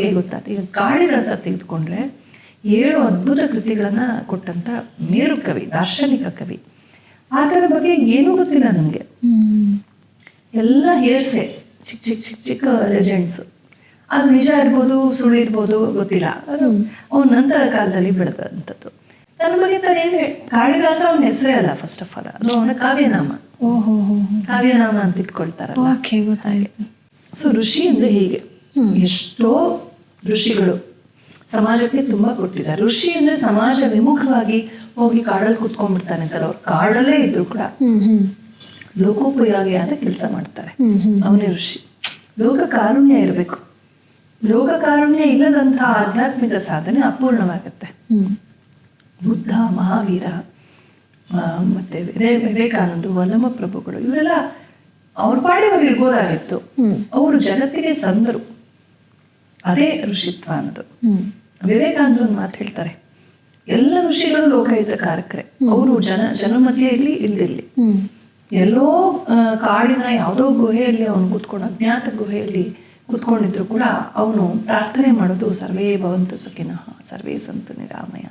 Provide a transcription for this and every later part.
ಬಗ್ಗೆ ಗೊತ್ತಾಯ್ತು ಈಗ ಕಾಳಿದಾಸ ತೆಗೆದುಕೊಂಡ್ರೆ ಏಳು ಅದ್ಭುತ ಕೃತಿಗಳನ್ನು ಕೊಟ್ಟಂಥ ಮೇರು ಕವಿ ದಾರ್ಶನಿಕ ಕವಿ. ಆತನ ಬಗ್ಗೆ ಏನೂ ಗೊತ್ತಿಲ್ಲ ನನಗೆ ಎಲ್ಲ ಹೇರ್ಸೆ ಚಿಕ್ಕ ಚಿಕ್ಕ ಚಿಕ್ಕ ಚಿಕ್ಕ ಲೆಜೆಂಡ್ಸು ಅದು ನಿಜ ಇರ್ಬೋದು ಸುಳ್ಳು ಇರ್ಬೋದು ಗೊತ್ತಿಲ್ಲ. ಅದು ಅವನ ನಂತರ ಕಾಲದಲ್ಲಿ ಬೆಳೆದಂಥದ್ದು. ನನ್ನ ಬಗ್ಗೆ ತಾನು ಏನು ಕಾಳಿದಾಸ ಅವನ ಹೆಸರೇ ಅಲ್ಲ ಫಸ್ಟ್ ಆಫ್ ಆಲ್ ಅದು ಅವನ ಕಾವ್ಯನಾಮ. ಕಾವ್ಯನಾಮ ಅಂತ ಇಟ್ಕೊಳ್ತಾರಲ್ಲ. ಸೊ ಋಷಿ ಅಂದ್ರೆ ಹೀಗೆ. ಎಷ್ಟೋ ಋಷಿಗಳು. ಸಮಾಜಕ್ಕೆ ತುಂಬಾ ಕೊಟ್ಟಿದ್ದಾರೆ. ಋಷಿ ಅಂದ್ರೆ ಸಮಾಜ ವಿಮುಖವಾಗಿ ಹೋಗಿ ಕಾಡಲ್ಲಿ ಕುತ್ಕೊಂಡ್ಬಿಡ್ತಾನೆ ಅಂತಾರೆ. ಅವ್ರು ಕಾಡಲ್ಲೇ ಇದ್ರು ಕೂಡ ಲೋಕೋಪಯೋಗಿ ಲೋಕೋಪಯೋಗಿಯಾದ ಕೆಲಸ ಮಾಡ್ತಾರೆ. ಅವನೇ ಋಷಿ. ಲೋಕ ಕಾರುಣ್ಯ ಇರಬೇಕು. ಲೋಕ ಕಾರುಣ್ಯ ಇಲ್ಲದಂತಹ ಆಧ್ಯಾತ್ಮಿಕ ಸಾಧನೆ ಅಪೂರ್ಣವಾಗುತ್ತೆ. ಹ್ಮ್ ಬುದ್ಧ ಮಹಾವೀರ ಮತ್ತೆ ವಿವೇ ವಿವೇಕಾನಂದ ವಲ್ಲಮ ಪ್ರಭುಗಳು ಇವರೆಲ್ಲ ಅವ್ರ ಪಾಡಿ ಅವ್ರು ಇರ್ಬೋದಾಗಿತ್ತು ಅವರು ಜಗತ್ತಿಗೆ ಸಂದರು. ಅದೇ ಋಷಿತ್ವ ಅನ್ನೋದು. ವಿವೇಕಾನಂದ ವಿವೇಕಾನಂದರು ಒಂದು ಮಾತು ಹೇಳ್ತಾರೆ. ಎಲ್ಲ ಋಷಿಗಳು ಲೋಕಯುತ ಕಾರಕರೆ. ಅವರು ಜನ ಜನ ಮಧ್ಯೆ ಇಲ್ಲಿ ಇಲ್ದಿಲ್ಲಿ ಎಲ್ಲೋ ಕಾಡಿನ ಯಾವುದೋ ಗುಹೆಯಲ್ಲಿ ಅವನು ಕೂತ್ಕೊಂಡು ಅಜ್ಞಾತ ಗುಹೆಯಲ್ಲಿ ಕೂತ್ಕೊಂಡಿದ್ರು ಕೂಡ ಅವನು ಪ್ರಾರ್ಥನೆ ಮಾಡೋದು ಸರ್ವೇ ಭವಂತು ಸುಖಿನಃ ಸರ್ವೇ ಸಂತು ನಿರಾಮಯ.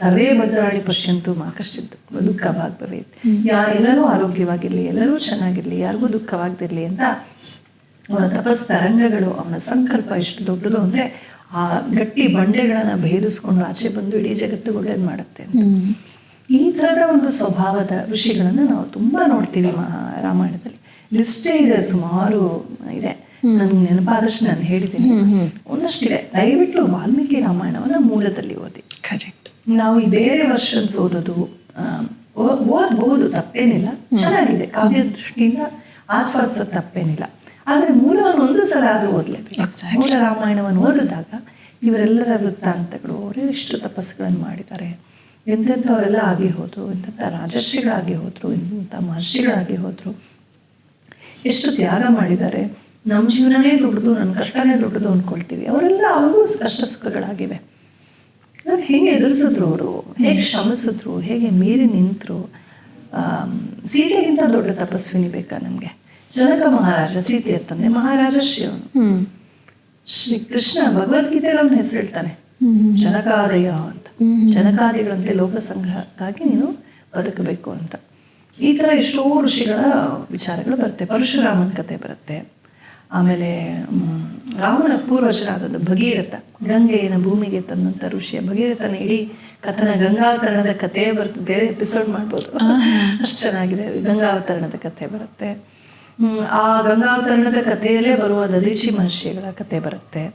ಸರ್ವೇ ಭದ್ರಾಳಿ ಪಶ್ಯಂತು ಆಕರ್ಷಿತ ದುಃಖ ಭಾಗ್ ಭವೇತ್ ಯಾ ಎಲ್ಲರೂ ಆರೋಗ್ಯವಾಗಿರ್ಲಿ ಎಲ್ಲರೂ ಚೆನ್ನಾಗಿರ್ಲಿ ಯಾರಿಗೂ ದುಃಖವಾಗದಿರ್ಲಿ ಅಂತ ಅವನ ತಪಸ್ ತರಂಗಗಳು ಅವನ ಸಂಕಲ್ಪ ಎಷ್ಟು ದೊಡ್ಡದು ಅಂದ್ರೆ ಆ ಗಟ್ಟಿ ಬಂಡೆಗಳನ್ನ ಭೇದಿಸ್ಕೊಂಡು ಆಚೆ ಬಂದು ಇಡೀ ಜಗತ್ತು ಒಳ್ಳೇದು ಮಾಡುತ್ತೆ ಈ ಥರದ ಒಂದು ಸ್ವಭಾವದ ಋಷಿಗಳನ್ನು ನಾವು ತುಂಬಾ ನೋಡ್ತೀವಿ ರಾಮಾಯಣದಲ್ಲಿ. ಲಿಸ್ಟೇ ಇದೆ ಸುಮಾರು ಇದೆ. ನನ್ಗೆ ನೆನಪಾದಷ್ಟು ನಾನು ಹೇಳಿದ್ದೀನಿ. ಒಂದಷ್ಟಿದೆ ದಯವಿಟ್ಟು ವಾಲ್ಮೀಕಿ ರಾಮಾಯಣವನ್ನ ಮೂಲದಲ್ಲಿ ಓದಿ. ಕರೆಕ್ಟ್ ನಾವು ಈ ಬೇರೆ ವರ್ಷನ್ಸ್ ಓದೋದು ಓದ್ಬಹುದು ತಪ್ಪೇನಿಲ್ಲ. ಚೆನ್ನಾಗಿದೆ. ಕಾವ್ಯ ದೃಷ್ಟಿಯಿಂದ ಆಸ್ವಾದಿಸೋದು ತಪ್ಪೇನಿಲ್ಲ. ಆದ್ರೆ ಮೂಲವನ್ನು ಒಂದು ಸಲ ಆದರೂ ಓದಲೇಬೇಕು. ಮೂಲ ರಾಮಾಯಣವನ್ನು ಓದಿದಾಗ ಇವರೆಲ್ಲರ ವೃತ್ತಾಂತಗಳು ಅವರೆಷ್ಟು ಎಷ್ಟು ತಪಸ್ಸುಗಳನ್ನು ಮಾಡಿದ್ದಾರೆ ಎಂತೆಂಥವರೆಲ್ಲ ಆಗಿ ಹೋದರು ಎಂತೆಂಥ ರಾಜರ್ಷಿಗಳಾಗಿ ಹೋದರು ಎಂತ ಮಹರ್ಷಿಗಳಾಗಿ ಹೋದರು ಎಷ್ಟು ತ್ಯಾಗ ಮಾಡಿದ್ದಾರೆ ನಮ್ಮ ಜೀವನನೇ ದೊಡ್ಡದು ನನ್ನ ಕಷ್ಟನೇ ದೊಡ್ಡದು ಅಂದ್ಕೊಳ್ತೀವಿ. ಅವರೆಲ್ಲ ಅವರು ಕಷ್ಟ ಸುಖಗಳಾಗಿವೆ. ನಾನು ಹೇಗೆ ಎದುರಿಸಿದ್ರು ಅವರು ಹೇಗೆ ಶ್ರಮಿಸಿದ್ರು ಹೇಗೆ ಮೀರಿ ನಿಂತರು ಸೀತೆಗಿಂತ ದೊಡ್ಡ ತಪಸ್ವಿನಿ ಬೇಕಾ ನಮಗೆ? ಜನಕ ಮಹಾರಾಜ ಸೀತೆಯ ತಂದೆ ಮಹಾರಾಜ ಶ್ರೀ ಅವನು ಶ್ರೀ ಕೃಷ್ಣ ಭಗವದ್ಗೀತೆಯಲ್ಲಿ ಅವನ ಹೆಸರು ಹೇಳ್ತಾನೆ ಜನಕಾದಯ ಅಂತ. ಜನಕಾದಿಗಳಂತೆ ಲೋಕ ಸಂಗ್ರಹಕ್ಕಾಗಿ ನೀನು ಬದುಕಬೇಕು ಅಂತ. ಈ ಥರ ಎಷ್ಟೋ ಋಷಿಗಳ ವಿಚಾರಗಳು ಬರುತ್ತೆ. ಪರಶುರಾಮನ ಕತೆ ಬರುತ್ತೆ. ಆಮೇಲೆ ರಾವಣ ಪೂರ್ವಜರಾದದ್ದು ಭಗೀರಥ. ಗಂಗೆಯನ ಭೂಮಿಗೆ ತಂದಂಥ ಋಷಿಯ ಭಗೀರಥನ ಇಡೀ ಕಥನ ಗಂಗಾವತರಣದ ಕಥೆ ಬರುತ್ತೆ ಬೇರೆ ಎಪಿಸೋಡ್ ಮಾಡ್ಬೋದು. ಅಷ್ಟು ಚೆನ್ನಾಗಿದೆ. ಗಂಗಾವತರಣದ ಕಥೆ ಬರುತ್ತೆ. ಆ ಗಂಗಾವತರಣದ ಕಥೆಯಲ್ಲೇ ಬರುವ ದದೀಚಿ ಮಹರ್ಷಿಗಳ ಕಥೆ ಬರುತ್ತೆ.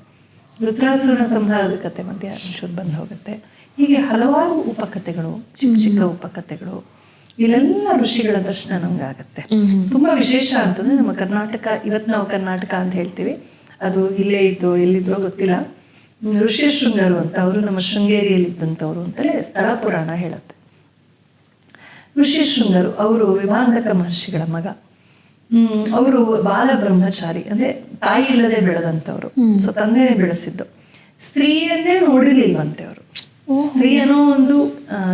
ರುದ್ರಾಸುರನ ಸಂಹಾರದ ಕತೆ ಮಧ್ಯ ಅಂಶೂರು ಬಂದು ಹೋಗುತ್ತೆ. ಹೀಗೆ ಹಲವಾರು ಉಪಕಥೆಗಳು ಚಿಕ್ಕ ಚಿಕ್ಕ ಉಪಕಥೆಗಳು ಇಲ್ಲೆಲ್ಲ ಋಷಿಗಳ ದರ್ಶನ ನಮ್ಗೆ ಆಗುತ್ತೆ ತುಂಬಾ ವಿಶೇಷ ಅಂತಂದ್ರೆ ನಮ್ಮ ಕರ್ನಾಟಕ ಇವತ್ತು ನಾವು ಕರ್ನಾಟಕ ಅಂತ ಹೇಳ್ತೀವಿ. ಅದು ಇಲ್ಲೇ ಇದ್ದು ಎಲ್ಲಿದ್ರೋ ಗೊತ್ತಿಲ್ಲ. ಋಷಿ ಶೃಂಗರು ಅಂತ ಅವರು ನಮ್ಮ ಶೃಂಗೇರಿಯಲ್ಲಿ ಇದ್ದಂಥವ್ರು ಅಂತಲೇ ಸ್ಥಳ ಪುರಾಣ ಹೇಳುತ್ತೆ. ಋಷಿ ಶೃಂಗರು ಅವರು ವಿಭಾಂಗಕ ಮಹರ್ಷಿಗಳ ಮಗ. ಅವರು ಬಾಲ ಬ್ರಹ್ಮಚಾರಿ ಅಂದ್ರೆ ತಾಯಿ ಇಲ್ಲದೆ ಬೆಳೆದಂಥವ್ರು. ಸೊ ತಂದೆ ಬೆಳೆಸಿದ್ದು. ಸ್ತ್ರೀಯನ್ನೇ ನೋಡಿರ್ಲಿಲ್ವಂತೆ ಅವರು. ಸ್ತ್ರೀ ಅನ್ನೋ ಒಂದು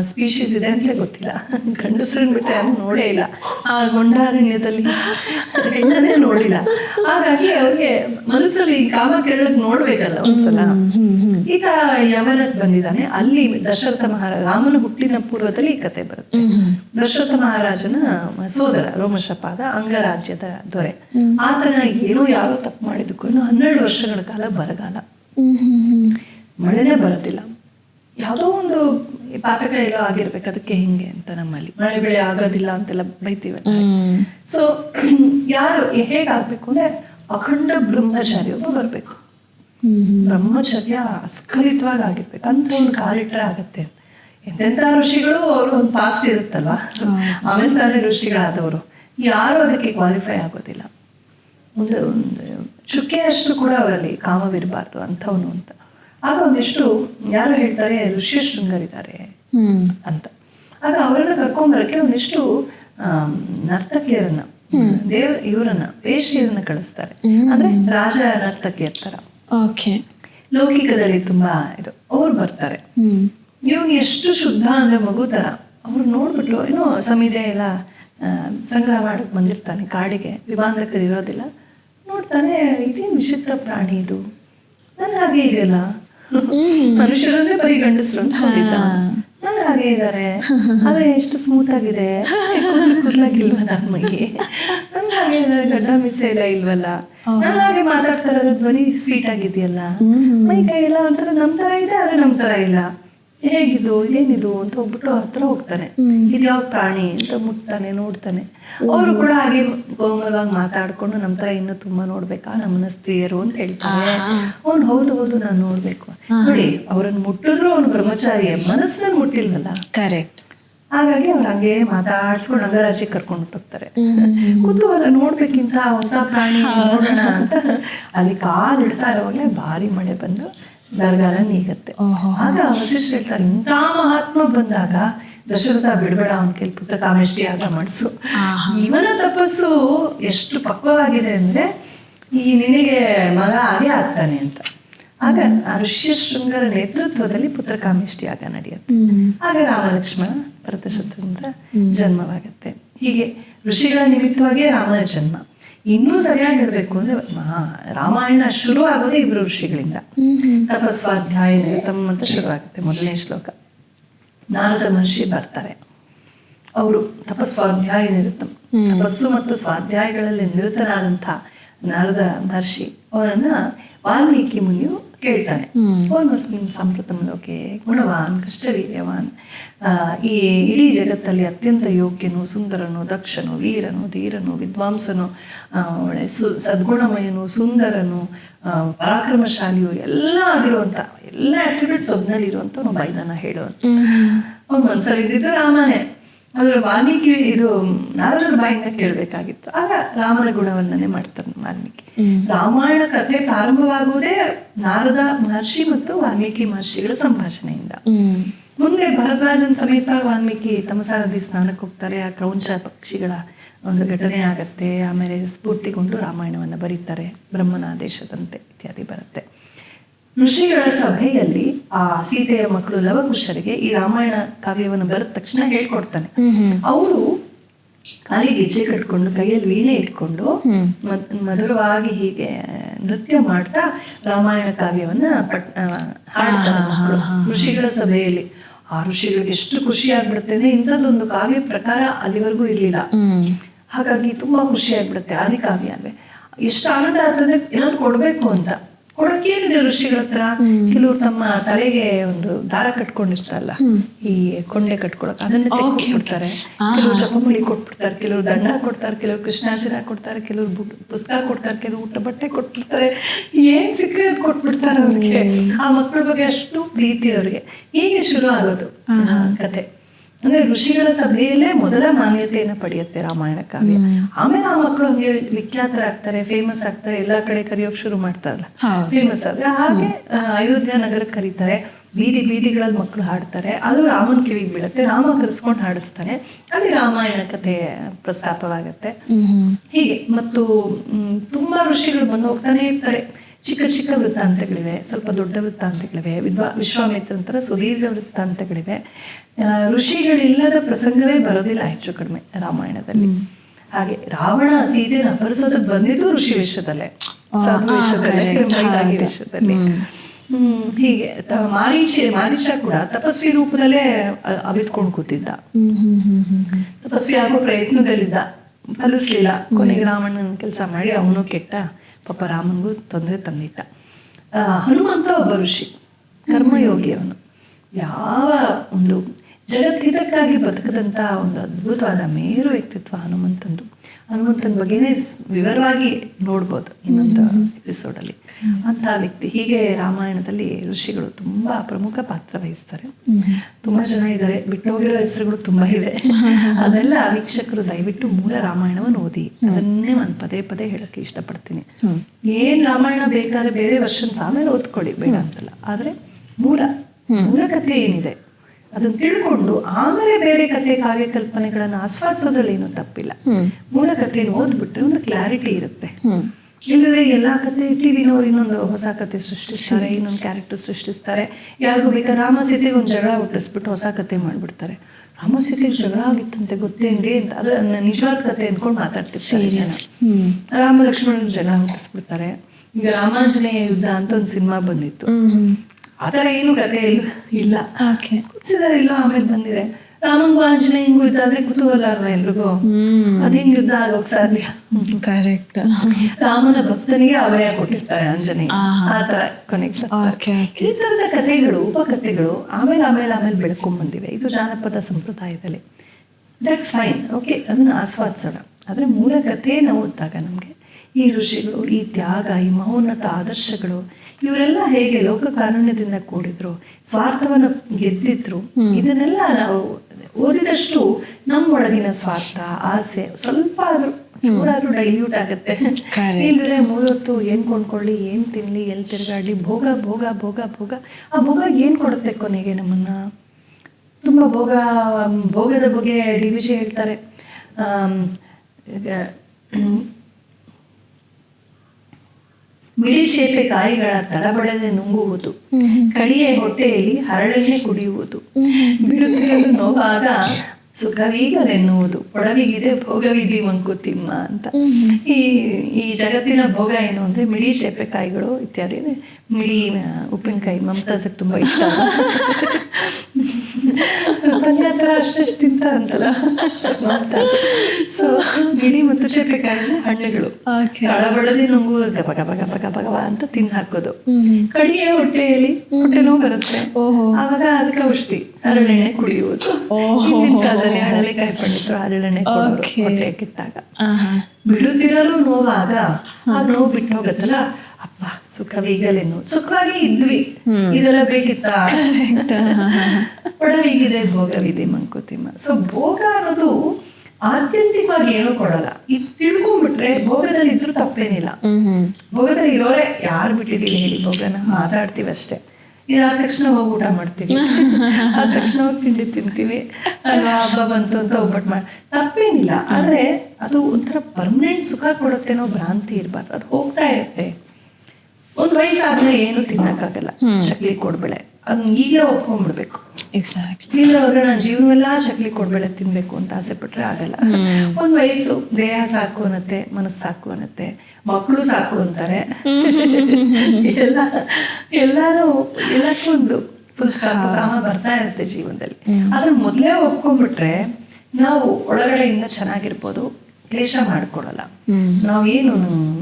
ಸ್ಪೀಶೀಸ್ ಇದೆ ಅಂತ ಗೊತ್ತಿಲ್ಲ. ಗಂಡಸರನ್ನ ಬಿಟ್ಟರೆ ಯಾರು ನೋಡೇ ಇಲ್ಲ. ಆ ಗೊಂಡಾರಣ್ಯದಲ್ಲಿ ಹೆಣ್ಣನ್ನೇ ನೋಡಿಲ್ಲ. ಹಾಗಾಗಿ ಅವ್ರಿಗೆ ಮನಸ್ಸಲ್ಲಿ ಕಾಮ ಕೇಳಕ್ ನೋಡ್ಬೇಕಲ್ಲ ಒಂದ್ಸಲ. ಈತ ಯವನಕ್ಕೆ ಬಂದಿದ್ದಾನೆ. ಅಲ್ಲಿ ದಶರಥ ಮಹಾರಾಜ ರಾಮನ ಹುಟ್ಟಿನ ಪೂರ್ವದಲ್ಲಿ ಈ ಕತೆ ಬರುತ್ತೆ. ದಶರಥ ಮಹಾರಾಜನ ಸೋದರ ರೋಮಶಪಾದ ಅಂಗರಾಜ್ಯದ ದೊರೆ. ಆತನ ಏನೋ ಯಾರೋ ತಪ್ಪು ಇನ್ನು ಹನ್ನೆರಡು ವರ್ಷಗಳ ಕಾಲ ಬರಗಾಲ. ಮಳೆನೇ ಬರೋದಿಲ್ಲ. ಯಾವುದೋ ಒಂದು ಪಾತಕ ಆಗಿರ್ಬೇಕು ಅದಕ್ಕೆ ಹಿಂಗೆ ಅಂತ ನಮ್ಮಲ್ಲಿ. ಮಳೆ ಬೆಳೆ ಆಗೋದಿಲ್ಲ ಅಂತೆಲ್ಲ ಬೈತೀವಲ್ಲ ಸೊ ಯಾರು ಹೇಗಾಗಬೇಕು ಅಂದ್ರೆ ಅಖಂಡ ಬ್ರಹ್ಮಚಾರಿ ಒಬ್ಬ ಬರಬೇಕು. ಹ್ಮ್. ಬ್ರಹ್ಮಚರ್ಯ ಅಸ್ಖಲಿತವಾಗಿ ಆಗಿರ್ಬೇಕು ಅಂತ ಒಂದು ಕಾಲಿಟ್ರೆ ಆಗತ್ತೆ. ಎಂತೆಂಥ ಋಷಿಗಳು ಅವರು ಒಂದು ಫಾಸ್ಟ್ ಇರುತ್ತಲ್ವಾ? ಆಮೇಲೆ ತಾನೇ ಋಷಿಗಳಾದವರು. ಯಾರು ಅದಕ್ಕೆ ಕ್ವಾಲಿಫೈ ಆಗೋದಿಲ್ಲ? ಒಂದು ಒಂದು ಚುಕ್ಕೆಯಷ್ಟು ಕೂಡ ಅವರಲ್ಲಿ ಕಾಮವಿರಬಾರ್ದು ಅಂಥವನು ಅಂತ. ಆಗ ಒಂದಿಷ್ಟು ಯಾರು ಹೇಳ್ತಾರೆ ಋಷಿ ಶೃಂಗರಿದ್ದಾರೆ ಹ್ಮ್. ಅಂತ. ಆಗ ಅವರನ್ನ ಕರ್ಕೊಂಬರಕ್ಕೆ ಒಂದಿಷ್ಟು ನರ್ತಕಿಯರನ್ನ ದೇವ್ ಇವರನ್ನ ವೇಷಿಯರನ್ನ ಕಳಿಸ್ತಾರೆ. ಅಂದ್ರೆ ರಾಜ ನರ್ತಕಿಯರ ತರ. ಓಕೆ. ಲೌಕಿಕದಲ್ಲಿ ತುಂಬಾ ಇದು ಅವ್ರು ಬರ್ತಾರೆ. ಇವ್ನು ಎಷ್ಟು ಶುದ್ಧ ಅಂದ್ರೆ ಮಗು ತರ. ಅವ್ರು ನೋಡ್ಬಿಟ್ಟು ಏನೋ ಸಮೀಜೆ ಎಲ್ಲ ಸಂಗ್ರಹ ಮಾಡಕ್ ಬಂದಿರ್ತಾನೆ ಕಾಡಿಗೆ ವಿಮಾನಕರು ಇರೋದಿಲ್ಲ. ನೋಡ್ತಾನೆ ಇದೇನು ವಿಚಿತ್ರ ಪ್ರಾಣಿ ಇದು? ನನ್ ಹಾಗೆ ಇದೆಯಲ್ಲ? ಮನುಷ್ಯರಂದ್ರೆ ಬರೀ ಗಂಡಸರು ಅಂತ. ನನ್ ಹಾಗೆ ಇದ್ದಾರೆ. ಆದ್ರೆ ಎಷ್ಟು ಸ್ಮೂತ್ ಆಗಿದೆ. ಕುರ್ಲಾಗಿಲ್ವ ನಮಗೆ? ನನ್ ಹಾಗೆ ಇದಾರೆ ಗಡ್ಡ ಮಿಸ್ ಎಲ್ಲ ಇಲ್ವಲ್ಲ? ಮಾತಾಡ್ತಾರ ಹಾಗೆ ಮಾತಾಡ್ತಾ ಇರೋದು ಧ್ವನಿ ಸ್ವೀಟ್ ಆಗಿದೆಯಲ್ಲ ಮೈ ಕೈ ಎಲ್ಲ ಒಂಥರ ನಮ್ ತರ ಇದೆ ಆದ್ರೆ ನಮ್ ತರ ಇಲ್ಲ. ಹೇಗಿದು ಇದೇನಿದು ಅಂತ ಹೋಗ್ಬಿಟ್ಟು ಹತ್ರ ಹೋಗ್ತಾನೆ ಇದ್ಯಾವ ಪ್ರಾಣಿ ಅಂತ ಮುಟ್ತಾನೆ ನೋಡ್ತಾನೆ. ಅವರು ಕೂಡ ಹಾಗೆ ಗೋಮಲವಾಗಿ ಮಾತಾಡ್ಕೊಂಡು ನಮ್ ತರ ಇನ್ನು ತುಂಬಾ ನೋಡ್ಬೇಕಾ ನಮ್ಮನ್ನ ಸ್ತ್ರೀಯರು ಅಂತ ಹೇಳ್ತಾರೆ. ಅವ್ನು ಹೌದು ಹೌದು ನಾನು ನೋಡ್ಬೇಕು. ನೋಡಿ ಅವ್ರನ್ನ ಮುಟ್ಟಿದ್ರು ಅವ್ನು ಬ್ರಹ್ಮಚಾರಿಯ ಮನಸ್ಸನ್ನ ಮುಟ್ಟಿಲ್ವಲ್ಲ? ಕರೆಕ್ಟ್. ಹಾಗಾಗಿ ಅವ್ರು ಹಂಗೆ ಮಾತಾಡ್ಸ್ಕೊಂಡು ಅಂಗರಾಜಿ ಕರ್ಕೊಂಡು ಹೋಗ್ತಾರೆ. ಕುತೂಹಲ ನೋಡ್ಬೇಕಿಂತ ಹೊಸ ಪ್ರಾಣಿ ನೋಡೋಣ ಅಂತ. ಅಲ್ಲಿ ಕಾಲ್ ಇಡ್ತಾ ಇರೋವಾಗಲೇ ಭಾರಿ ಮಳೆ ಬಂದು ಬರಗಾಲ ನೀಗತ್ತೆ. ಆಗ ವಸಿಷ್ಠ ಹೇಳ್ತಾರೆ ಇಂಥ ಮಹಾತ್ಮ ಬಂದಾಗ ದಶರಥ ಬಿಡಬೇಡ ಅವನ ಕೆಲ್ ಪುತ್ರ ಕಾಮೇಷ್ಟಿ ಆಗ ಮಾಡಿಸು ಇವನ ತಪಸ್ಸು ಎಷ್ಟು ಪಕ್ವವಾಗಿದೆ ಅಂದ್ರೆ ಈ ನಿನಗೆ ಮಗ ಆಗೇ ಆಗ್ತಾನೆ ಅಂತ. ಆಗ ಆ ಋಷ್ಯ ಶೃಂಗರ ನೇತೃತ್ವದಲ್ಲಿ ಪುತ್ರ ಕಾಮೇಷ್ಟಿ ಆಗ ನಡೆಯುತ್ತೆ. ಆಗ ರಾಮಲಕ್ಷ್ಮಣ ಭರತಶತ್ರುಂದ್ರ ಜನ್ಮವಾಗತ್ತೆ. ಹೀಗೆ ಋಷಿಗಳ ನಿಮಿತ್ತವಾಗಿ ರಾಮನ ಜನ್ಮ. ಇನ್ನೂ ಸರಿಯಾಗಿರ್ಬೇಕು ಅಂದ್ರೆ ರಾಮಾಯಣ ಶುರು ಆಗೋದು ಇಬ್ರು ಋಷಿಗಳಿಂದ. ತಪಸ್ವಾಧ್ಯಾಯ ತಮ್ಮ ಅಂತ ಶುರುವಾಗುತ್ತೆ ಮೊದಲನೇ ಶ್ಲೋಕ. ನಾರದ ಮಹರ್ಷಿ ಬರ್ತಾರೆ. ಅವರು ತಪಸ್ವಾಧ್ಯಾಯ ನಿರುತ್ತಮ್ ತಪಸ್ಸು ಮತ್ತು ಸ್ವಾಧ್ಯಾಯಗಳಲ್ಲಿ ನಿರತನಾದಂಥ ನಾರದ ಮಹರ್ಷಿ. ಅವರನ್ನ ವಾಲ್ಮೀಕಿ ಮುನಿಯು ಕೇಳ್ತಾನೆ. ಕೋಮಸ್ಮಿನ್ ಸಾಂಪ್ರತಂ ಲೋಕೆ ಗುಣವಾನ್ ಕೃಷ್ಣವೀರ್ಯವಾನ್ ಆ, ಈ ಇಡೀ ಜಗತ್ತಲ್ಲಿ ಅತ್ಯಂತ ಯೋಗ್ಯನು ಸುಂದರನು ದಕ್ಷನು ವೀರನು ಧೀರನು ವಿದ್ವಾಂಸನು ಒಳ್ಳೆ ಸು ಸದ್ಗುಣಮಯನು ಸುಂದರನು ಪರಾಕ್ರಮಶಾಲಿಯು ಎಲ್ಲ ಆಗಿರುವಂಥ ಎಲ್ಲ ಆಟ್ರಿಬ್ಯೂಟ್ಸ್ ಒಬ್ನಲ್ಲಿ ಇರುವಂಥ ಬೈದನ ಹೇಳುವಂತ. ಅವ್ನ ಮನ್ಸಲ್ಲಿ ಇದ್ದಿದ್ದು ರಾಮನೇ ಅದ್ರ ವಾಲ್ಮೀಕಿ ಇದು ನಾರದರ ಬಾಯಿಂದ ಕೇಳಬೇಕಾಗಿತ್ತು. ಆಗ ರಾಮನ ಗುಣವನ್ನೇ ಮಾಡ್ತಾರೆ ವಾಲ್ಮೀಕಿ. ರಾಮಾಯಣ ಕಥೆ ಪ್ರಾರಂಭವಾಗುವುದೇ ನಾರದ ಮಹರ್ಷಿ ಮತ್ತು ವಾಲ್ಮೀಕಿ ಮಹರ್ಷಿಗಳ ಸಂಭಾಷಣೆಯಿಂದ. ಮುಂದೆ ಭರದ್ವಾಜನ್ ಸಮೇತ ವಾಲ್ಮೀಕಿ ತಮಸಾರದಿ ಸ್ನಾನಕ್ಕೆ ಹೋಗ್ತಾರೆ. ಆ ಕ್ರೌಂಚ ಪಕ್ಷಿಗಳ ಒಂದು ಘಟನೆ ಆಗತ್ತೆ. ಆಮೇಲೆ ಸ್ಫೂರ್ತಿಗೊಂಡು ರಾಮಾಯಣವನ್ನು ಬರೀತಾರೆ. ಬ್ರಹ್ಮನ ಆದೇಶದಂತೆ ಇತ್ಯಾದಿ ಬರುತ್ತೆ. ಋಷಿಗಳ ಸಭೆಯಲ್ಲಿ ಆ ಸೀತೆಯ ಮಕ್ಕಳು ಲವಕುಶರಿಗೆ ಈ ರಾಮಾಯಣ ಕಾವ್ಯವನ್ನು ಬರೆದ ತಕ್ಷಣ ಹೇಳ್ಕೊಡ್ತಾನೆ. ಅವರು ಕಾಲಿಗೆ ಗೆಜ್ಜೆ ಕಟ್ಕೊಂಡು ಕೈಯಲ್ಲಿ ವೀಣೆ ಇಟ್ಕೊಂಡು ಮಧುರವಾಗಿ ಹೀಗೆ ನೃತ್ಯ ಮಾಡ್ತಾ ರಾಮಾಯಣ ಕಾವ್ಯವನ್ನ ಪಟ್ ಋಷಿಗಳ ಸಭೆಯಲ್ಲಿ. ಆ ಋಷಿಗಳಿಗೆ ಎಷ್ಟು ಖುಷಿ ಆಗ್ಬಿಡುತ್ತೆ ಅಂದ್ರೆ ಇಂಥದ್ದೊಂದು ಕಾವ್ಯ ಪ್ರಕಾರ ಅಲ್ಲಿವರೆಗೂ ಇರ್ಲಿಲ್ಲ. ಹಾಗಾಗಿ ತುಂಬಾ ಖುಷಿ ಆಗ್ಬಿಡುತ್ತೆ ಆದಿಕಾವ್ಯ ಅಂದ್ರೆ. ಎಷ್ಟು ಆನಂದ ಆಗ್ತದೆ ಏನಾದ್ರು ಕೊಡ್ಬೇಕು ಅಂತ. ಕೊಡಕ್ಕೇನಿದೆ ಋಷಿಗಳ ಹತ್ರ ಕೆಲವ್ರು ತಮ್ಮ ತಲೆಗೆ ಒಂದು ದಾರ ಕಟ್ಕೊಂಡಿರ್ತಾರಲ್ಲ ಈ ಕೊಂಡೆ ಕಟ್ಕೊಳಕ್ ಅದನ್ನ ಕೊಡ್ತಾರೆ ಕೆಲವರು ಜಪಮುಳಿ ಕೊಟ್ಬಿಡ್ತಾರೆ ಕೆಲವರು ದಂಡ ಕೊಡ್ತಾರೆ ಕೆಲವರು ಕೃಷ್ಣಾಶಿರ ಕೊಡ್ತಾರೆ ಕೆಲವರು ಪುಸ್ತಕ ಕೊಡ್ತಾರೆ ಕೆಲವರು ಊಟ ಬಟ್ಟೆ ಕೊಟ್ಬಿಡ್ತಾರೆ. ಏನ್ ಸಿಕ್ಕರೆ ಅದ್ ಕೊಟ್ಬಿಡ್ತಾರೆ ಅವ್ರಿಗೆ. ಆ ಮಕ್ಕಳ ಬಗ್ಗೆ ಅಷ್ಟು ಪ್ರೀತಿ ಅವ್ರಿಗೆ. ಹೀಗೆ ಶುರು ಆಗೋದು ಕತೆ. ಅಂದ್ರೆ ಋಷಿಗಳ ಸಭೆಯಲ್ಲೇ ಮೊದಲ ಮಾನ್ಯತೆಯನ್ನು ಪಡೆಯುತ್ತೆ ರಾಮಾಯಣ ಕಾವ್ಯ. ಆಮೇಲೆ ಆ ಮಕ್ಕಳು ಹಂಗೆ ವಿಖ್ಯಾತರಾಗ್ತಾರೆ ಫೇಮಸ್ ಆಗ್ತಾರೆ ಎಲ್ಲಾ ಕಡೆ ಕರೆಯೋಕ್ ಶುರು ಮಾಡ್ತಾರಲ್ಲ. ಫೇಮಸ್ ಆದ್ರೆ ಹಾಗೆ ಅಯೋಧ್ಯ ನಗರ ಕರೀತಾರೆ. ಬೀದಿ ಬೀದಿಗಳಲ್ಲಿ ಮಕ್ಕಳು ಹಾಡ್ತಾರೆ. ಅದು ರಾಮನ್ ಕಿವಿಗೆ ಬೀಳುತ್ತೆ. ರಾಮ ಕರೆಸ್ಕೊಂಡು ಹಾಡಿಸ್ತಾನೆ. ಅಲ್ಲಿ ರಾಮಾಯಣ ಕಥೆ ಪ್ರಸ್ತಾಪವಾಗತ್ತೆ. ಹೀಗೆ ಮತ್ತು ತುಂಬಾ ಋಷಿಗಳು ಬಂದು ಹೋಗ್ತಾನೆ ಇರ್ತಾರೆ. ಚಿಕ್ಕ ಚಿಕ್ಕ ವೃತ್ತಾಂತಗಳಿವೆ ಸ್ವಲ್ಪ ದೊಡ್ಡ ವೃತ್ತಾಂತಗಳಿವೆ ವಿದ್ವಾ ವಿಶ್ವಾಮಿತ್ರ ಅಂತರ ಸುದೀರ್ಘ ವೃತ್ತಾಂತಗಳಿವೆ. ಋಷಿಗಳಿಲ್ಲದ ಪ್ರಸಂಗವೇ ಬರೋದಿಲ್ಲ ಹೆಚ್ಚು ಕಡಿಮೆ ರಾಮಾಯಣದಲ್ಲಿ. ಹಾಗೆ ರಾವಣ ಸೀತೆನ ಅಪರಿಸೋದಕ್ಕೆ ಬಂದಿದ್ದು ಋಷಿ ವೇಷದಲ್ಲೇ. ಸಾಧು ವೇಷದಲ್ಲೇ ವೇಷದಲ್ಲಿ. ಹ್ಮ್. ಹೀಗೆ ಮಾರೀಚ ಮಾರೀಚಿ ಕೂಡ ತಪಸ್ವಿ ರೂಪದಲ್ಲೇ ಅವಿತ್ಕೊಂಡು ಕೂತಿದ್ದ. ತಪಸ್ವಿ ಆಗೋ ಪ್ರಯತ್ನದಲ್ಲಿದ್ದ. ಫಲಿಸ್ಲಿಲ್ಲ ಕೊನೆಗೆ ರಾವಣನ ಕೆಲಸ ಮಾಡಿ ಅವನು ಕೆಟ್ಟ ಪಾಪ ರಾಮನಿಗೂ ತೊಂದರೆ ತಂದಿಟ್ಟ. ಹನುಮಂತ ಒಬ್ಬ ಋಷಿ ಕರ್ಮಯೋಗಿ ಅವನು ಯಾವ ಒಂದು ಜಗತ್ತಿದಕ್ಕಾಗಿ ಬದುಕದಂತಹ ಒಂದು ಅದ್ಭುತವಾದ ಮೇರು ವ್ಯಕ್ತಿತ್ವ ಹನುಮಂತಂದು. ಹನುಮಂತನ ಬಗ್ಗೆನೇ ವಿವರವಾಗಿ ನೋಡ್ಬೋದು ಇನ್ನೊಂದು ಎಪಿಸೋಡಲ್ಲಿ ಅಂತ ವ್ಯಕ್ತಿ ಹೀಗೆ ರಾಮಾಯಣದಲ್ಲಿ ಋಷಿಗಳು ತುಂಬಾ ಪ್ರಮುಖ ಪಾತ್ರ ವಹಿಸ್ತಾರೆ. ತುಂಬಾ ಜನ ಇದ್ದಾರೆ. ಬಿಟ್ಟು ಹೋಗಿರೋ ಹೆಸರುಗಳು ತುಂಬಾ ಇದೆ. ಅದೆಲ್ಲ ವೀಕ್ಷಕರು ದಯವಿಟ್ಟು ಮೂಲ ರಾಮಾಯಣವನ್ನು ಓದಿ. ಅದನ್ನೇ ನಾನು ಪದೇ ಪದೇ ಹೇಳಕ್ಕೆ ಇಷ್ಟಪಡ್ತೀನಿ. ಏನ್ ರಾಮಾಯಣ ಬೇಕಾದ್ರೆ ಬೇರೆ ವರ್ಷನ್ಸ್ ಆಮೇಲೆ ಓದ್ಕೊಳ್ಳಿ ಬೇಡ ಅಂತಲ್ಲ. ಆದ್ರೆ ಮೂಲ ಮೂಲ ಕಥೆ ಏನಿದೆ? ಅದನ್ನ ತಿಳ್ಕೊಂಡು ಆಮೇಲೆ ಬೇರೆ ಕಥೆ ಕಾವ್ಯ ಕಲ್ಪನೆಗಳನ್ನ ಆಸ್ವಾದಿಸೋದ್ರಲ್ಲಿ ಏನೂ ತಪ್ಪಿಲ್ಲ. ಮೂಲ ಕಥೆನ ಓದ್ಬಿಟ್ರೆ ಒಂದು ಕ್ಲಾರಿಟಿ ಇರುತ್ತೆ. ಇಲ್ಲದ್ರೆ ಎಲ್ಲಾ ಕತೆ ಟಿವಿನವ್ರು ಇನ್ನೊಂದು ಹೊಸ ಕತೆ ಸೃಷ್ಟಿಸ್ತಾರೆ ಇನ್ನೊಂದು ಕ್ಯಾರೆಕ್ಟರ್ ಸೃಷ್ಟಿಸ್ತಾರೆ. ಯಾರಿಗೂ ಬೇಕಾ ರಾಮ ಸೀತೆಗೆ ಒಂದು ಜಗಳ ಹುಟ್ಟಿಸ್ಬಿಟ್ಟು ಹೊಸ ಕತೆ ಮಾಡ್ಬಿಡ್ತಾರೆ. ರಾಮ ಸೀತೆಗೆ ಜಗಳ ಆಗಿತ್ತಂತೆ ಗೊತ್ತೇನ್ರಿ ಅಂತ ಅದನ್ನ ನಿಜವಾದ ಕತೆ ಅಂದ್ಕೊಂಡು ಮಾತಾಡ್ತಿರ್ತಾರೆ. ರಾಮ ಲಕ್ಷ್ಮಣ ಜಗಳ ಹುಟ್ಟಿಸ್ಬಿಡ್ತಾರೆ. ಈಗ ರಾಮಾಂಜನೇಯ ಯುದ್ಧ ಅಂತ ಒಂದು ಸಿನಿಮಾ ಬಂದಿತ್ತು. ಆ ಥರ ಏನು ಕತೆ ಇಲ್ಲ ಇಲ್ಲ. ಓಕೆ. ಕೂರ್ಸಿದಾರೆ ಇಲ್ಲ ಆಮೇಲೆ ಬಂದಿದೆ. ರಾಮಂಗೂ ಆಂಜನೇಯಂಗೂ ಯುದ್ಧ ಆದ್ರೆ ಕುತೂಹಲ ಅಲ್ವಾ ಎಲ್ರಿಗೂ? ಹ್ಮ್. ಅದ್ ಯುದ್ಧ ಆಗೋಕ್ ಸಾಧ್ಯ? ಕರೆಕ್ಟ್ ರಾಮನ ಭಕ್ತನಿಗೆ ಅಭಯ ಕೊಟ್ಟಿರ್ತಾರೆ ಆಂಜನೇಯ. ಆ ತರ ಈ ತರದ ಕಥೆಗಳು ಉಪಕಥೆಗಳು ಆಮೇಲೆ ಆಮೇಲೆ ಆಮೇಲೆ ಬೆಳ್ಕೊಂಡ್ ಬಂದಿವೆ. ಇದು ಜಾನಪದ ಸಂಪ್ರದಾಯದಲ್ಲಿ. ದಟ್ಸ್ ಫೈನ್ ಓಕೆ ಅದನ್ನ ಆಸ್ವಾದಿಸೋಣ. ಆದ್ರೆ ಮೂಲ ಕಥೆಯನ್ನು ಓದಿದಾಗ ನಮಗೆ ಈ ಋಷಿಗಳು ಈ ತ್ಯಾಗ ಈ ಮಹೋನ್ನತ ಆದರ್ಶಗಳು ಇವರೆಲ್ಲ ಹೇಗೆ ಲೋಕ ಕಾರುಣ್ಯದಿಂದ ಕೂಡಿದ್ರು ಸ್ವಾರ್ಥವನ್ನು ಗೆದ್ದಿದ್ರು ಇದನ್ನೆಲ್ಲ ನಾವು ಓದಿದಷ್ಟು ನಮ್ಮೊಳಗಿನ ಸ್ವಾರ್ಥ ಆಸೆ ಸ್ವಲ್ಪ ಆದ್ರೂ ಚೂರಾದ್ರೂ ಡೈಲ್ಯೂಟ್ ಆಗುತ್ತೆ. ಇಲ್ಲದ್ರೆ ಮೂವತ್ತು ಏನ್ ಕೊಂಡ್ಕೊಳ್ಳಿ ಏನ್ ತಿನ್ಲಿ ಎಲ್ಲಿ ತಿರ್ಗಾಡ್ಲಿ ಭೋಗ ಭೋಗ ಭೋಗ ಭೋಗ. ಆ ಭೋಗ ಏನ್ ಕೊಡುತ್ತೆ ಕೊನೆಗೆ ನಮ್ಮನ್ನ? ತುಂಬಾ ಭೋಗ ಭೋಗದ ಬಗ್ಗೆ ಡಿ ವಿಜಿ ಹೇಳ್ತಾರೆ. ಹ್ಮ್, ಶೇಪೆ ಕಾಯಿಗಳ ತಡಬಡದೆ ನುಂಗುವುದು. ಕಡಿಯ ಹೊಟ್ಟೆಯಲ್ಲಿ ಹರಳೆಣ್ಣೆ ಕುಡಿಯುವುದು. ಬಿಡುತ್ತಿರಲು ನೋವಾಗ ಸುಖವೀಗಲೆನ್ನುವುದು ಒಡವಿಗಿದೆ ಭೋಗವಿದಿ ಮಂಕುತಿಮ್ಮ ಅಂತ. ಈ ಈ ಜಗತ್ತಿನ ಭೋಗ ಏನು ಅಂದ್ರೆ ಮಿಡಿ ಕಾಯಿಗಳು ಇತ್ಯಾದಿ. ಮಿಡಿ ಉಪ್ಪಿನಕಾಯಿ ಮಮತಾಜಕ್ಕೆ ತುಂಬಾ ಇಷ್ಟ. ಪಲ್ಯ ಥರ ಅಷ್ಟಷ್ಟು ತಿಂತಾರಂತಲ್ಲ ಅಂತಲ್ಲ? ಸೊ ಗಿಡಿ ಮತ್ತು ಚೇಪೆಕಾಯಿ ಹಣ್ಣುಗಳು. ಓಕೆ ಕಳಬಡದೆ ನುಂಗು ಗಬ ಗಬ ಗಬ ಗಬ ಗಬ ಅಂತ ತಿಂದು ಹಾಕೋದು. ಕಡಿಗೆ ಹೊಟ್ಟೆಯಲ್ಲಿ ಹೊಟ್ಟೆ ನೋವು ಬರುತ್ತೆ. ಓಹೋ. ಆವಾಗ ಅದಕ್ಕೆ ಔಷಧಿ ಹರಳೆಣ್ಣೆ ಕುಡಿಯುವುದು. ಕಾಲದಲ್ಲಿ ಹರಳೆಕಾಯಿ ಪಂಡಿತರು ಹರಳೆಣ್ಣೆ ಹೊಟ್ಟೆ ಕಿಟ್ಟಾಗ. ಬಿಡುತ್ತಿರಲು ನೋವಾಗ ಆ ನೋವು ಬಿಟ್ಟು ಹೋಗತ್ತಲ್ಲ? ಅಪ್ಪ ಸುಖವೀಗಲೇನು. ಸುಖವಾಗಿ ಇದ್ವಿ. ಇದೆಲ್ಲ ಬೇಕಿತ್ತಾ? ಒಡವಿಗಿದೆ ಭೋಗವಿದೆ ಮಂಕುತಿಮ್ಮ. ಸೊ ಭೋಗ ಅನ್ನೋದು ಆತ್ಯಂತಿಕವಾಗಿ ಏನೂ ಕೊಡಲ್ಲ. ಇದು ತಿಳ್ಕೊಂಡ್ಬಿಟ್ರೆ ಭೋಗದಲ್ಲಿ ಇದ್ರೂ ತಪ್ಪೇನಿಲ್ಲ. ಭೋಗದಲ್ಲಿ ಇರೋರೆ ಯಾರು ಬಿಟ್ಟಿದ್ದೀವಿ ಹೇಳಿ ಭೋಗನ? ಮಾತಾಡ್ತೀವಿ ಅಷ್ಟೇ. ಇದಾದ ತಕ್ಷಣ ಹೋಗಿ ಊಟ ಮಾಡ್ತೀವಿ. ಆದ ತಕ್ಷಣ ಹೋಗಿ ತಿಂಡಿ ತಿಂತೀವಿ. ಅಲ್ವಾ? ಹಬ್ಬ ಬಂತು ಅಂತ ಒಬ್ಬಟ್ಟು ಮಾಡಿ. ತಪ್ಪೇನಿಲ್ಲ. ಆದರೆ ಅದು ಒಂಥರ ಪರ್ಮನೆಂಟ್ ಸುಖ ಕೊಡುತ್ತೇನೋ ಭ್ರಾಂತಿ ಇರಬಾರ್ದು. ಅದು ಹೋಗ್ತಾ ಇರುತ್ತೆ. ಒಂದು ವಯಸ್ಸಾದ್ಮೇಲೆ ಏನು ತಿನ್ನಕ್ಕಾಗಲ್ಲ. ಚಕ್ಲಿ ಕೊಡ್ಬೇಳೆ. ಅದನ್ನ ಈಗಲೇ ಒಪ್ಕೊಂಡ್ಬಿಡ್ಬೇಕು ಎಕ್ಸಾಕ್ಟ್ಲಿ ಇಲ್ಲ ಅವ್ರೆ ನಾನು ಜೀವನವೆಲ್ಲ ಚಕ್ಲಿ ಕೊಡ್ಬೇಳೆ ತಿನ್ಬೇಕು ಅಂತ ಆಸೆ ಪಟ್ರೆ ಆಗಲ್ಲ. ಒಂದ್ ವಯಸ್ಸು ದೇಹ ಸಾಕು ಅನ್ನತ್ತೆ ಮನಸ್ಸು ಸಾಕು ಅನ್ನತ್ತೆ ಮಕ್ಕಳು ಸಾಕು ಅಂತಾರೆ. ಎಲ್ಲ ಎಲ್ಲಾರು ಎಲ್ಲಕ್ಕೊಂದು ಫುಲ್ ಸ್ಟಾಪ್ ಕಾಮ ಬರ್ತಾ ಇರುತ್ತೆ ಜೀವನದಲ್ಲಿ. ಅದನ್ನ ಮೊದಲೇ ಒಪ್ಕೊಂಡ್ಬಿಟ್ರೆ ನಾವು ಒಳಗಡೆಯಿಂದ ಚೆನ್ನಾಗಿರ್ಬೋದು. ಕ್ಲೇಶ ಮಾಡ್ಕೊಡಲ್ಲ. ನಾವೇನು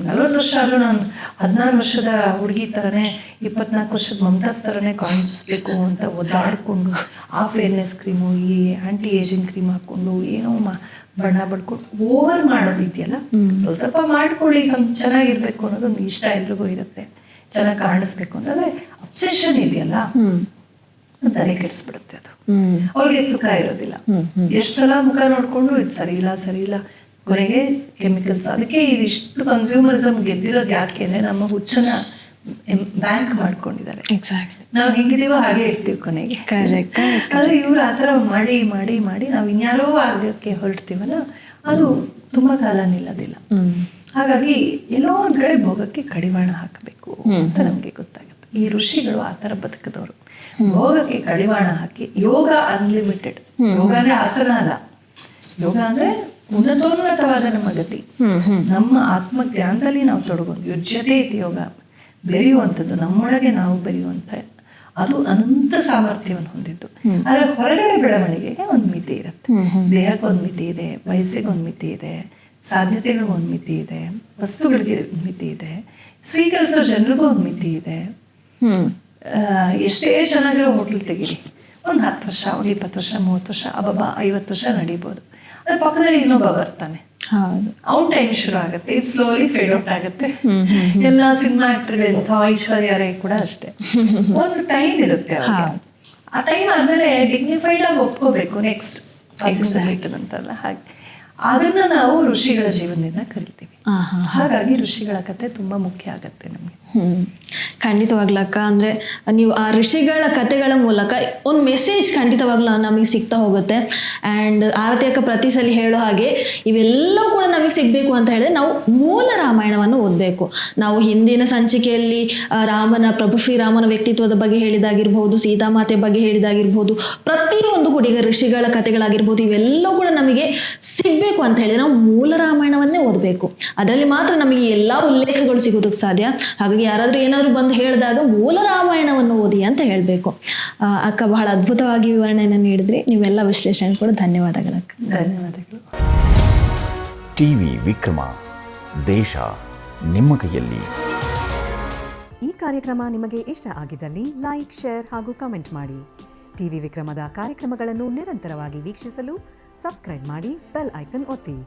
ನಲ್ವತ್ತು ವರ್ಷ ಆದರೂ ನಾನು ಹದಿನಾರು ವರ್ಷದ ಹುಡುಗಿ ಥರನೇ ಇಪ್ಪತ್ನಾಲ್ಕು ವರ್ಷದ ಮಮತಾಸ್ ಥರನೇ ಕಾಣಿಸ್ಬೇಕು ಅಂತ ಒದ್ದಾಡ್ಕೊಂಡು ಆ ಫೇರ್ನೆಸ್ ಕ್ರೀಮು ಈ ಆಂಟಿ ಏಜಿಂಗ್ ಕ್ರೀಮ್ ಹಾಕ್ಕೊಂಡು ಏನೋ ಮಾ ಬಣ್ಣ ಬಡ್ಕೊಂಡು ಓವರ್ ಮಾಡೋದಿದೆಯಲ್ಲ? ಸ್ವಲ್ಪ ಸ್ವಲ್ಪ ಮಾಡ್ಕೊಳ್ಳಿ ಸ್ವಲ್ಪ ಚೆನ್ನಾಗಿರ್ಬೇಕು ಅನ್ನೋದು ಒಂದು ಇಷ್ಟ ಎಲ್ರಿಗೂ ಇರುತ್ತೆ. ಚೆನ್ನಾಗಿ ಕಾಣಿಸ್ಬೇಕು ಅಂತಂದ್ರೆ ಅಬ್ಸೆಷನ್ ಇದೆಯಲ್ಲ? ತಲೆ ಕೆಡಿಸ್ಬಿಡುತ್ತೆ ಅದು. ಅವ್ರಿಗೆ ಸುಖ ಇರೋದಿಲ್ಲ. ಎಷ್ಟು ಸಲ ಮುಖ ನೋಡ್ಕೊಂಡು ಇದು ಸರಿ ಇಲ್ಲ ಸರಿ ಇಲ್ಲ ಕೊನೆಗೆ ಕೆಮಿಕಲ್ಸ್ ಅದಕ್ಕೆ ಇದಿಷ್ಟು ಕನ್ಸ್ಯೂಮರಿಸಮ್ ಗೆದ್ದಿರೋದು ಯಾಕೆ ಅಂದರೆ ನಮ್ಮ ಹುಚ್ಚನ ಬ್ಯಾಂಕ್ ಮಾಡ್ಕೊಂಡಿದ್ದಾರೆ. ಎಕ್ಸಾಕ್ಟ್ಲಿ ನಾವು ಹೆಂಗಿದೀವೋ ಹಾಗೆ ಇರ್ತೀವಿ ಕೊನೆಗೆ. ಕರೆಕ್ಟ್ ಆದರೆ ಇವ್ರು ಆ ಥರ ಮಾಡಿ ಮಾಡಿ ಮಾಡಿ ನಾವು ಇನ್ಯಾರೋ ಆಗಕ್ಕೆ ಹೊರಡ್ತೀವಲ್ಲ ಅದು ತುಂಬಾ ಕಾಲ ನಿಲ್ಲೋದಿಲ್ಲ. ಹಾಗಾಗಿ ಎಲ್ಲೋ ಒಂದ್ ಕಡೆ ಭೋಗಕ್ಕೆ ಕಡಿವಾಣ ಹಾಕಬೇಕು ಅಂತ ನಮಗೆ ಗೊತ್ತಾಗುತ್ತೆ. ಈ ಋಷಿಗಳು ಆ ಥರ ಬದುಕಿದವರು. ಭೋಗಕ್ಕೆ ಕಡಿವಾಣ ಹಾಕಿ ಯೋಗ ಅನ್ಲಿಮಿಟೆಡ್ ಯೋಗ ಅಂದ್ರೆ ಆಸನ ಅಲ್ಲ. ಯೋಗ ಅಂದ್ರೆ ಉನ್ನತೋನ್ನತವಾದ ನಮ್ಮ ಗತಿ. ನಮ್ಮ ಆತ್ಮ ನಮ್ಮ ಆತ್ಮಜ್ಞಾನದಲ್ಲಿ ನಾವು ತೊಡಗೋದು ಯುಜ್ಯತೆ ಇತಿ ಯೋಗ. ಬೆರೆಯುವಂಥದ್ದು ನಮ್ಮೊಳಗೆ ನಾವು ಬೆರೆಯುವಂಥ ಅದು ಅನಂತ ಸಾಮರ್ಥ್ಯವನ್ನು ಹೊಂದಿದ್ದು ಆದರೆ ಹೊರಗಡೆ ಬೆಳವಣಿಗೆಗೆ ಒಂದು ಮಿತಿ ಇರುತ್ತೆ. ದೇಹಕ್ಕೊಂದು ಮಿತಿ ಇದೆ ವಯಸ್ಸಿಗೆ ಒಂದು ಮಿತಿ ಇದೆ ಸಾಧ್ಯತೆಗಳಿಗೂ ಒಂದು ಮಿತಿ ಇದೆ ವಸ್ತುಗಳಿಗೆ ಒಂದ್ ಮಿತಿ ಇದೆ ಸ್ವೀಕರಿಸೋ ಜನರಿಗೂ ಒಂದು ಮಿತಿ ಇದೆ. ಎಷ್ಟೇ ಚೆನ್ನಾಗಿರೋ ಹೋಟ್ಲ್ ತೆಗೀರಿ. ಒಂದು ಹತ್ತು ವರ್ಷ ಒಂದು ಇಪ್ಪತ್ತು ವರ್ಷ ಮೂವತ್ತು ವರ್ಷ ಅಬ್ಬಬ್ಬ ಐವತ್ತು ವರ್ಷ ನಡೀಬೋದು. ಅದ್ರ ಪಕ್ಕದಲ್ಲಿ ಇನ್ನೊಬ್ಬ ಬರ್ತಾನೆ. ಅವ್ನ ಟೈಮ್ ಶುರು ಆಗುತ್ತೆ ಇದು ಸ್ಲೋಲಿ ಫೇಡ್ ಔಟ್ ಆಗುತ್ತೆ. ಎಲ್ಲ ಸಿನಿಮಾ ಆಕ್ಟರ್ಗಳಿಂತ ಐಶ್ವರ್ಯ ರೈ ಕೂಡ ಅಷ್ಟೇ. ಒಂದು ಟೈಮ್ ಇರುತ್ತೆ ಆ ಟೈಮ್ ಆದ್ಮೇಲೆ ಡಿಗ್ನಿಫೈಡ್ ಆಗಿ ಒಪ್ಕೋಬೇಕು ನೆಕ್ಸ್ಟ್ ಅಂತಲ್ಲ ಹಾಗೆ. ಅದನ್ನ ನಾವು ಋಷಿಗಳ ಜೀವನದಿಂದ ಕರಿತೀವಿ. ಹಾಗಾಗಿ ಋಷಿಗಳ ಕತೆ ತುಂಬಾ ಮುಖ್ಯ ಆಗತ್ತೆ ನಮಗೆ. ಹ್ಮ್. ಖಂಡಿತವಾಗ್ಲಕ್ಕ, ಅಂದ್ರೆ ನೀವು ಆ ಋಷಿಗಳ ಕಥೆಗಳ ಮೂಲಕ ಒಂದು ಮೆಸೇಜ್ ಖಂಡಿತವಾಗ್ಲೂ ನಮಗೆ ಸಿಗ್ತಾ ಹೋಗುತ್ತೆ. ಆ್ಯಂಡ್ ಆರತಿ ಅಕ್ಕ ಪ್ರತಿ ಸಲ ಹೇಳೋ ಹಾಗೆ ಇವೆಲ್ಲವೂ ಕೂಡ ನಮಗೆ ಸಿಗಬೇಕು ಅಂತ ಹೇಳಿದ್ರೆ ನಾವು ಮೂಲ ರಾಮಾಯಣವನ್ನು ಓದಬೇಕು. ನಾವು ಹಿಂದಿನ ಸಂಚಿಕೆಯಲ್ಲಿ ರಾಮನ, ಪ್ರಭು ಶ್ರೀರಾಮನ ವ್ಯಕ್ತಿತ್ವದ ಬಗ್ಗೆ ಹೇಳಿದಾಗಿರ್ಬೋದು, ಸೀತಾಮಾತೆ ಬಗ್ಗೆ ಹೇಳಿದಾಗಿರ್ಬೋದು, ಪ್ರತಿಯೊಂದು ಕೂಡ ಈಗ ಋಷಿಗಳ ಕಥೆಗಳಾಗಿರ್ಬೋದು, ಇವೆಲ್ಲವೂ ಕೂಡ ನಮಗೆ ಸಿಗಬೇಕು ಅಂತ ಹೇಳಿದ್ರೆ ನಾವು ಮೂಲ ರಾಮಾಯಣವನ್ನೇ ಓದಬೇಕು. ಅದರಲ್ಲಿ ಮಾತ್ರ ನಮಗೆ ಎಲ್ಲ ಉಲ್ಲೇಖಗಳು ಸಿಗೋದಕ್ಕೆ ಸಾಧ್ಯ. ಹಾಗಾಗಿ ಯಾರಾದರೂ ಏನಾದರೂ ಬಂದು ಹೇಳಿದಾಗ ಮೂಲ ರಾಮಾಯಣವನ್ನು ಓದಿ ಅಂತ ಹೇಳಬೇಕು. ಅಕ್ಕ ಬಹಳ ಅದ್ಭುತವಾಗಿ ವಿವರಣೆಯನ್ನು ನೀಡಿದ್ರಿ. ನೀವೆಲ್ಲ ವಿಶ್ಲೇಷಣೆ ಕೂಡ ಧನ್ಯವಾದಗಳಕ್ಕ ಧನ್ಯವಾದಗಳು. ಟಿವಿ ವಿಕ್ರಮ ದೇಶ ನಿಮ್ಮ ಕೈಯಲ್ಲಿ. ಈ ಕಾರ್ಯಕ್ರಮ ನಿಮಗೆ ಇಷ್ಟ ಆಗಿದ್ದಲ್ಲಿ ಲೈಕ್ ಶೇರ್ ಹಾಗೂ ಕಮೆಂಟ್ ಮಾಡಿ. ಟಿವಿ ವಿಕ್ರಮದ ಕಾರ್ಯಕ್ರಮಗಳನ್ನು ನಿರಂತರವಾಗಿ ವೀಕ್ಷಿಸಲು ಸಬ್ಸ್ಕ್ರೈಬ್ ಮಾಡಿ ಬೆಲ್ ಐಕನ್ ಒತ್ತಿ.